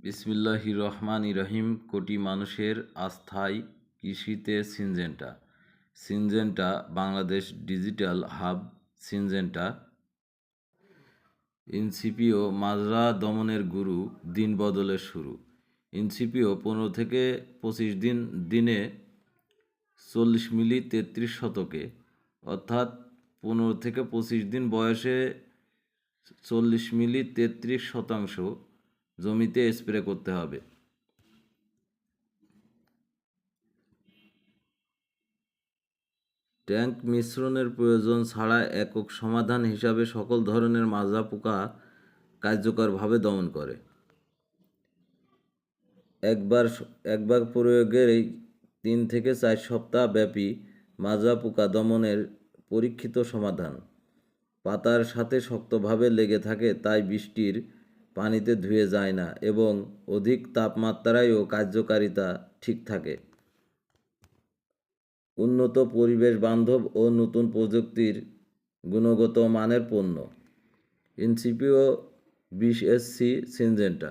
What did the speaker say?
বিসমিল্লাহ রহমান রহিম, কোটি মানুষের আস্থায় কৃষিতে Syngenta. Syngenta, Bangladesh digital hub Syngenta. ইনসিপিও মাজরা দমনের গুরু, দিন বদলের শুরু। ইনসিপিও পনেরো থেকে পঁচিশ দিন, দিনে চল্লিশ মিলি তেত্রিশ শতকে। অর্থাৎ পনেরো থেকে পঁচিশ দিন বয়সে চল্লিশ মিলি তেত্রিশ শতাংশ জমিতে স্প্রে করতে হবে। ট্যাঙ্ক মিশ্রণের প্রয়োজন ছাড়া একক সমাধান হিসাবে সকল ধরনের মাজা পোকা কার্যকরভাবে দমন করে। একবার একবার প্রয়োগের এই তিন থেকে চার সপ্তাহ ব্যাপী মাজরা পোকা দমনের পরীক্ষিত সমাধান। পাতার সাথে শক্তভাবে লেগে থাকে, তাই বৃষ্টির পানিতে ধুয়ে যায় না এবং অধিক তাপমাত্রায়ও কার্যকারিতা ঠিক থাকে। উন্নত পরিবেশ বান্ধব ও নতুন প্রযুক্তির গুণগত মানের পণ্য। ইনসিপিও বিশ এসসি সিনজেন্টা